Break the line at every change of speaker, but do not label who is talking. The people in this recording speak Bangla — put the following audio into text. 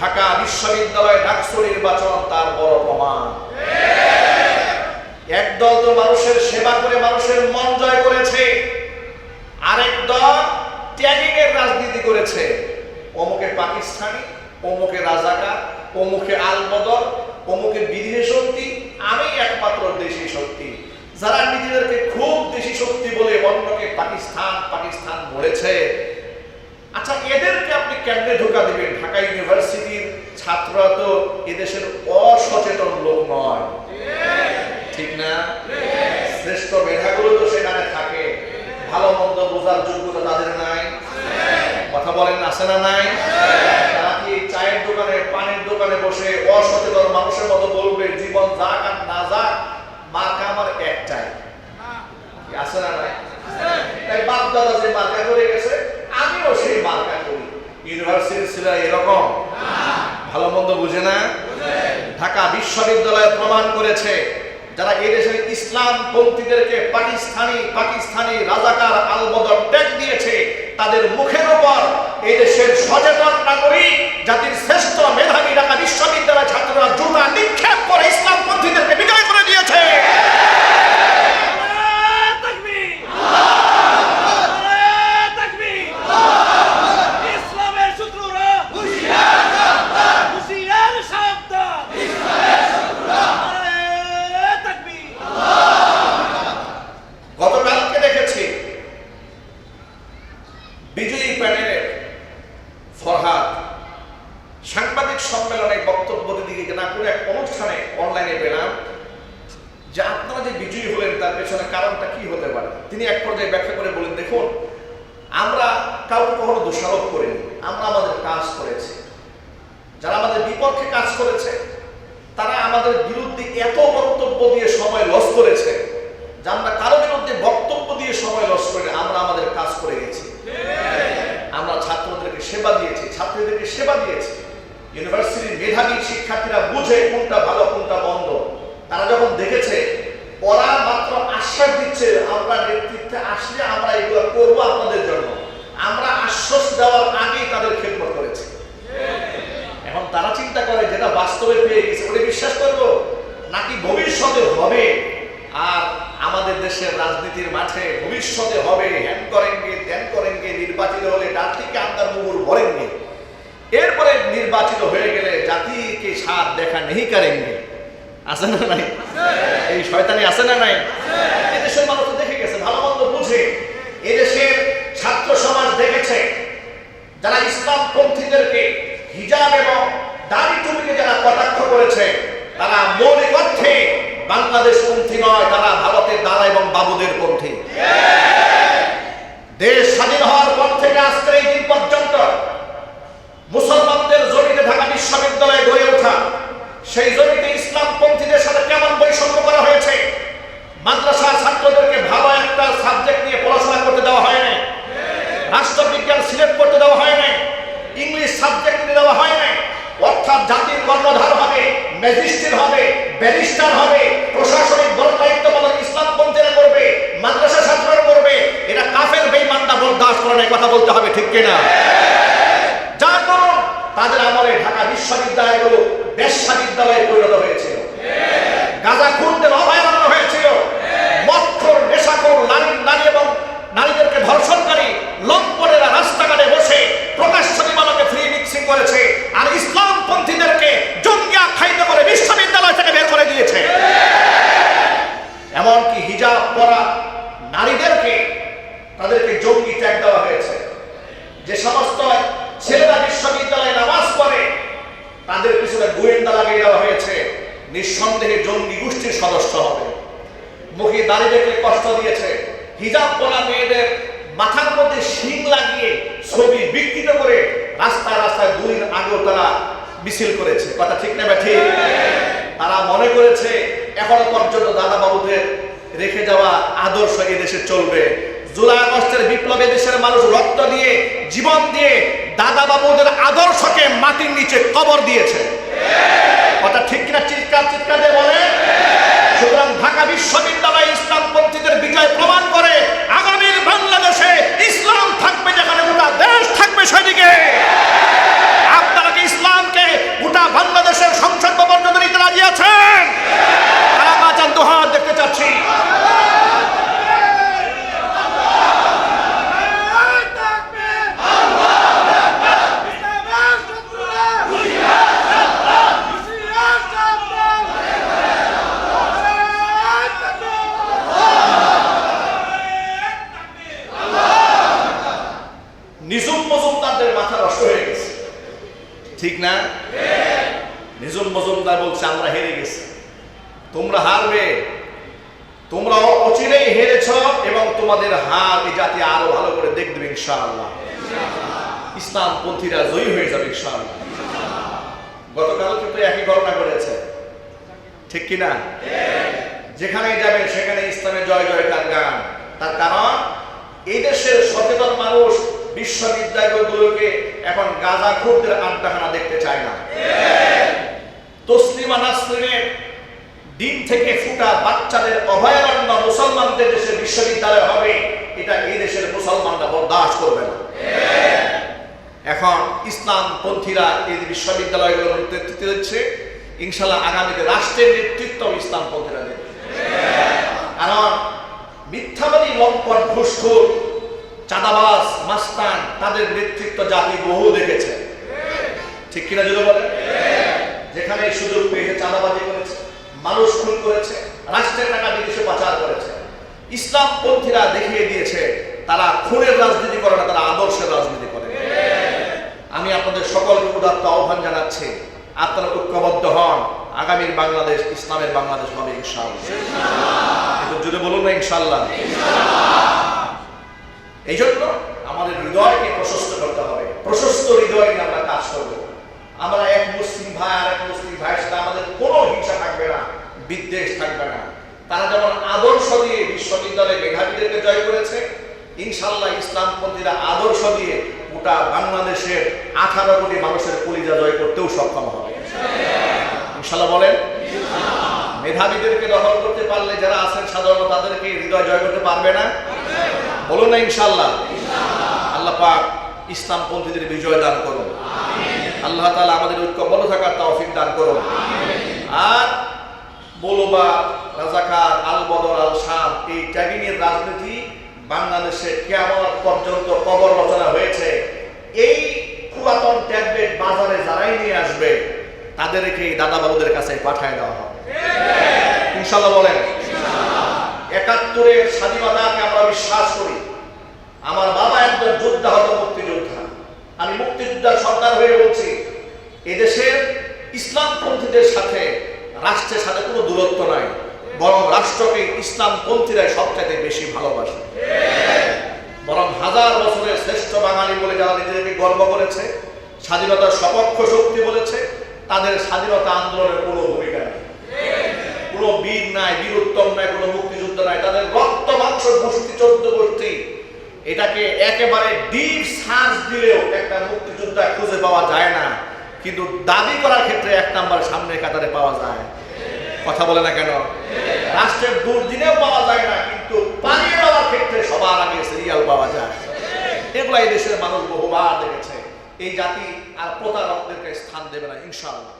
ঢাকা বিশ্ববিদ্যালয় ডাকসু নির্বাচন তার বড় প্রমাণ। একদল তো মানুষের সেবা করে, মানুষের মন জয় করেছে। আরেক দল ট্যাগিং এর রাজনীতি করেছে। অমুকে পাকিস্তানি, অমুকে রাজাকার, অমুকে আলবদর, অমুকে বিদেশি শক্তি, আমি একমাত্র দেশি শক্তি। যারা নিজেদেরকে খুব দেশি শক্তি বলে অন্যকে পাকিস্তান পাকিস্তান বলেছে। আচ্ছা এদেরকে আপনি কেমনে ঢোকা দিবেন? ঢাকা ইউনিভার্সিটির ছাত্ররা তো এদেশের অসচেতন লোক নয়। ঠিক না? শ্রেষ্ঠ মেধাগুলো তো সেখানে থাকে। ভালো মন্দ বোঝার যোগ্যতা তাদের নাই। কথা বলেন আছে না নাই? চায়ের দোকানে, পানির দোকানে বসে অসচেতন মানুষের মতো বলবে, জীবন যাক আর না যাক মার্কা আমার একটাই। আছে না নাই? তাই বাপ দাদা যে মার্কা করে গেছে আমিও সেই মার্কা করি। ইউনিভার্সিটি ছিল এরকম? ভালো মন্দ বুঝে না? ঢাকা বিশ্ববিদ্যালয় প্রমাণ করেছে যারা এই দেশের ইসলাম পন্থীদেরকে পাকিস্তানি পাকিস্তানি রাজাকার আলবদর ট্যাগ দিয়েছে তাদের মুখের উপর এই দেশের সচেতন নাগরিক জাতির শ্রেষ্ঠ মেধাবী ঢাকা বিশ্ববিদ্যালয় ছাত্ররা জুতা নিক্ষেপ করে ইসলাম পন্থীদেরকে বিজয় করে দিয়েছে
নারায়ে তাকবীর! নারায়ে তাকবীর! ইসলামের শত্রুরা হুঁশিয়ার সাবধান! নারায়ে তাকবীর!
গতকালকে দেখেছি বিজয়ী প্যানেলের ফরহাদ সাংবাদিক সম্মেলনে বক্তব্য দিতে গিয়ে না কোনো এক অনুষ্ঠানে অনলাইনে পেলাম যে আপনারা যে বিজয়ী হলেন তার পেছনে কারণটা কি হতে পারে তিনি এক পর্যায়ে ব্যাখ্যা করে বলেন দেখুন আমরা কাউকে কখনো দোষারোপ করিনি। আমরা আমাদের কাজ করেছি। যারা আমাদের বিপক্ষে কাজ করেছে, তারা আমাদের বিরুদ্ধে এত বক্তব্য দিয়ে সময় লস করেছে যে আমরা কারও বিরুদ্ধে বক্তব্য দিয়ে সময় লস করে আমরা আমাদের কাজ করে গেছি। আমরা ছাত্রদেরকে সেবা দিয়েছি, ছাত্রীদেরকে সেবা দিয়েছি। ইউনিভার্সিটির মেধাবী শিক্ষার্থীরা বুঝে কোনটা ভালো, কোনটা বন্ধ তারা যখন দেখেছে ওরা মাত্র আশ্বাস দিচ্ছে, আমরা নেতৃত্বে আসলে আমরা এগুলো করব আপনাদের জন্য। আমরা আশ্বাস দেওয়ার আগেই তাদের খেদমত করেছি। এখন তারা চিন্তা করে যেটা বাস্তবে পেয়ে গেছে, ওটা বিশ্বাস করব? নাকি ভবিষ্যতে হবে? আর আমাদের দেশের রাজনীতির মাঠে ভবিষ্যতে হবে, হ্যান করেনগে, ত্যান করেনগে, নির্বাচিত হলে ডাক্তিকে আপনার মুগুর ভরেনগে। এরপরে নির্বাচিত হয়ে গেলে জাতিকে সাথ দেখা নেই করেনগে। আছে না নাই? এই শয়তানি আছে না নাই? এদেশের মানুষ ছাত্র সমাজ দেখেছে, যারা ইসলাম পন্থীদেরকে হিজাব এবং দাড়ি টুপিকে যারা কটাক্ষ করেছে, তারা মৌলিক অর্থে বাংলাদেশ পন্থী নয়, তারা ভারতের দাদা এবং বাবুদের পন্থী দেশ স্বাধীন হওয়ার পর থেকে আজকের এই দিন পর্যন্ত মুসলমানদের জমিতে ঢাকা বিশ্ববিদ্যালয়ে গড়ে ওঠা, সেই জমিতে ইসলাম পন্থীদের সাথে কেমন বৈষম্য করা হয়েছে? মাদ্রাসার ছাত্রদেরকে ভালো একটা সাবজেক্ট নিয়ে পড়াশোনা করতে দেওয়া হয় না রাষ্ট্রবিজ্ঞান সিলেক্ট করতে দেওয়া হয় নাই, ইংলিশ সাবজেক্ট দেওয়া হয় নাই, অর্থাৎ জাতির কর্ণধার হবে ম্যাজিস্ট্রেট হবে ব্যারিস্টার হবে প্রশাসনিক বড় দায়িত্ব পালন ইসলাম পন্থীরা করবে মাদ্রাসা ছাত্ররা করবে এটা কাফের বেঈমানরা বরদাস্ত করে না, এই কথা বলতে হবে ঠিক কিনা যার দরুন তাদের আমলে ঢাকা বিশ্ববিদ্যালয়গুলো বেশ্যা বিদ্যালয়ে পরিণত হয়েছিল গাজা খুনদের অভয়ারণ্য হয়েছিল মক্ষর নেশাখোর নারী নারী এবং নারীদেরকে ধর্ষণকারী লম্পটেরা রাস্তাঘাটে বসে প্রকাশ্য বিমানকে ফ্রি মিক্সিং করেছে আর ইসলাম পন্থীদেরকে জঙ্গি আখ্যায়িত করে বিশ্ববিদ্যালয় থেকে বের করে দিয়েছে এমনকি হিজাব পরা নারীদেরকে তাদেরকে জঙ্গি ট্যাগ দেওয়া হয়েছে। যে সমস্ত ছেলেরা বিশ্ববিদ্যালয়ে নামাজ পড়ে, তাদের পিছনে গোয়েন্দা লাগিয়ে দেওয়া হয়েছে। নিঃসন্দেহে জঙ্গি গোষ্ঠীর সদস্য হবে। মুখে দাঁড়িয়ে দেখলে কষ্ট দিয়েছে। হিজাব পরা মেয়েদের মাথার মধ্যে শিং লাগিয়ে ছবি বিকৃত করে রাস্তায় রাস্তায় দুই দিন আগেও তারা মিছিল করেছে। কথা ঠিক না ঠিক? তারা মনে করেছে, এখনও পর্যন্ত দাদা বাবুদের রেখে যাওয়া আদর্শ এদেশে চলবে। জুলাই আগস্টের বিপ্লবে দেশের মানুষ রক্ত দিয়ে, জীবন দিয়ে দাদা বাবুদের আদর্শকে মাটির নিচে কবর দিয়েছে। কথা ঠিক কিনা চিৎকার চিৎকার দিয়ে বলে? সুতরাং ঢাকা বিশ্ববিদ্যালয় ইসলামপন্থীদের বিজয় প্রমাণ করে আগামীর বাংলাদেশে ইসলাম থাকবে ঠিক না? নিজম মজুমদার বলছে, আমরা হেরে গেছি। তোমরা হারবে। তোমরা অচিরেই হেরেছ এবং তোমাদের হার এই জাতি আরও ভালো করে দেখবে, ইনশাআল্লাহ। ইসলাম পন্থীরা জয়ী হয়ে যাবে, ইনশাআল্লাহ। গতকাল কিন্তু একই ঘটনা ঘটেছে। ঠিক কি না যেখানেই যাবেন সেখানে ইসলামের জয়, জয়কার গান। তার কারণ, এই দেশের সচেতন মানুষ বিশ্ববিদ্যালয়গুলোকে এখন গাজা খুরদের আড্ডাখানা দেখতে চায় না। তসলিমা নাসরিনের দিন থেকে ফুটা বাচ্চাদের অভয়ারণ্য মুসলমানদের দেশে বিশ্ববিদ্যালয় হবে, এটা এই দেশের মুসলমানরা বরদাস্ত করবে না। এখন ইসলাম পন্থীরা এই বিশ্ববিদ্যালয়গুলোর নেতৃত্ব দিচ্ছে ইনশাল্লাহ আগামীতে রাষ্ট্রের নেতৃত্ব ইসলাম পন্থীরা দেবে। কারণ মিথ্যাবাদী লম্পট ঘুষখোর চাঁদাবাজ, মাস্তান, তাদের নেতৃত্ব জাতি বহু দেখেছে। ঠিক কিনা যদি বলে যেখানে সুযোগ পেয়েছে, চাঁদাবাজি করেছে, মানুষ খুন করেছে, রাষ্ট্রের টাকা বিদেশে পাচার করেছে। ইসলাম পন্থীরা দেখিয়ে দিয়েছে, তারা খুনের রাজনীতি করে না, তারা আদর্শের রাজনীতি করে। আমি আপনাদের সকলকে উদাত্ত আহ্বান জানাচ্ছি, আপনারা ঐক্যবদ্ধ হন, আগামীর বাংলাদেশ, ইসলামের বাংলাদেশ হবে, ইনশাআল্লাহ। একটু জুড়ে বলুন না, ইনশাআল্লাহ। এই জন্য আমাদের হৃদয়কে প্রশস্ত করতে হবে। প্রশস্ত হৃদয় নিয়ে আমরা কাজ করব। আমরা এক মুসলিম ভাই আর এক মুসলিম ভাইয়ের সাথে আমাদের কোনো হিংসা থাকবে না, বিদ্বেষ থাকবে না। তারা যেমন আদর্শ দিয়ে বিশ্ববিদ্যালয়ে মেধাবীদেরকে জয় করেছে ইনশাল্লাহ ইসলামপন্থীরা আদর্শ দিয়ে গোটা বাংলাদেশের আঠারো কোটি মানুষের কলিজা জয় করতেও সক্ষম হবে। ইনশাল্লাহ বলেন, মেধাবীদেরকে দখল করতে পারলে যারা আছেন সাধারণত তাদেরকে হৃদয় জয় করতে পারবে না। বলুন না ইনশাল্লাহ আল্লাহ পাক ইসলামপন্থীদের বিজয় দান করুন। আল্লাহ তাআলা আমাদের ঐক্যবদ্ধ থাকার তৌফিক দান করুন। আর বলবা, রাজাকার আল বদর আল শাম এই ট্যাগিংয়ের রাজনীতি বাংলাদেশে কেমন পর্যন্ত কবর রচনা হয়েছে। এই পুরাতন ট্যাবলেট বাজারে যারাই নিয়ে আসবে, তাদেরকে দাদা বাবুদের কাছে পাঠায় দেওয়া হবে। ইনশাল্লাহ বলেন একাত্তরের স্বাধীনতাকে আমরা বিশ্বাস করি। আমার বাবা একজন যোদ্ধা, হতো মুক্তিযোদ্ধা। আমি মুক্তিযোদ্ধার সরকার হয়ে বলছি, এদেশের ইসলামপন্থীদের সাথে রাষ্ট্রের সাথে কোনো দূরত্ব নাই, বরং রাষ্ট্রকে ইসলামপন্থীরাই সবচাইতে বেশি ভালোবাসে। বরং হাজার বছরের শ্রেষ্ঠ বাঙালি বলে যারা নিজেদেরকে গর্ব করেছে, স্বাধীনতার সপক্ষ শক্তি বলেছে, তাদের স্বাধীনতা আন্দোলনের কোনো ভূমিকা নেই। কোনো বীর নাই, বীরোত্তম নাই, কোনো মুক্তিযুদ্ধ নাই তাদের রক্ত মাংস গোষ্ঠী, চোদ্দ গোষ্ঠী। এটাকে একেবারে ডিপ সার্চ দিলেও একটা মুক্তিযোদ্ধা খুঁজে পাওয়া যায় না। কিন্তু দাবি করার ক্ষেত্রে এক নাম্বার সামনের কাতারে পাওয়া যায়। কথা বলে না কেন? রাষ্ট্রের দুর্দিনেও পাওয়া যায় না, কিন্তু পালিয়ে যাওয়ার ক্ষেত্রে সবার আগে সিরিয়াল পাওয়া যায়। এগুলো এই দেশের মানুষ বহুবার দেখেছে। এই জাতি আর প্রতারকদেরকে স্থান দেবে না, ইনশাআল্লাহ।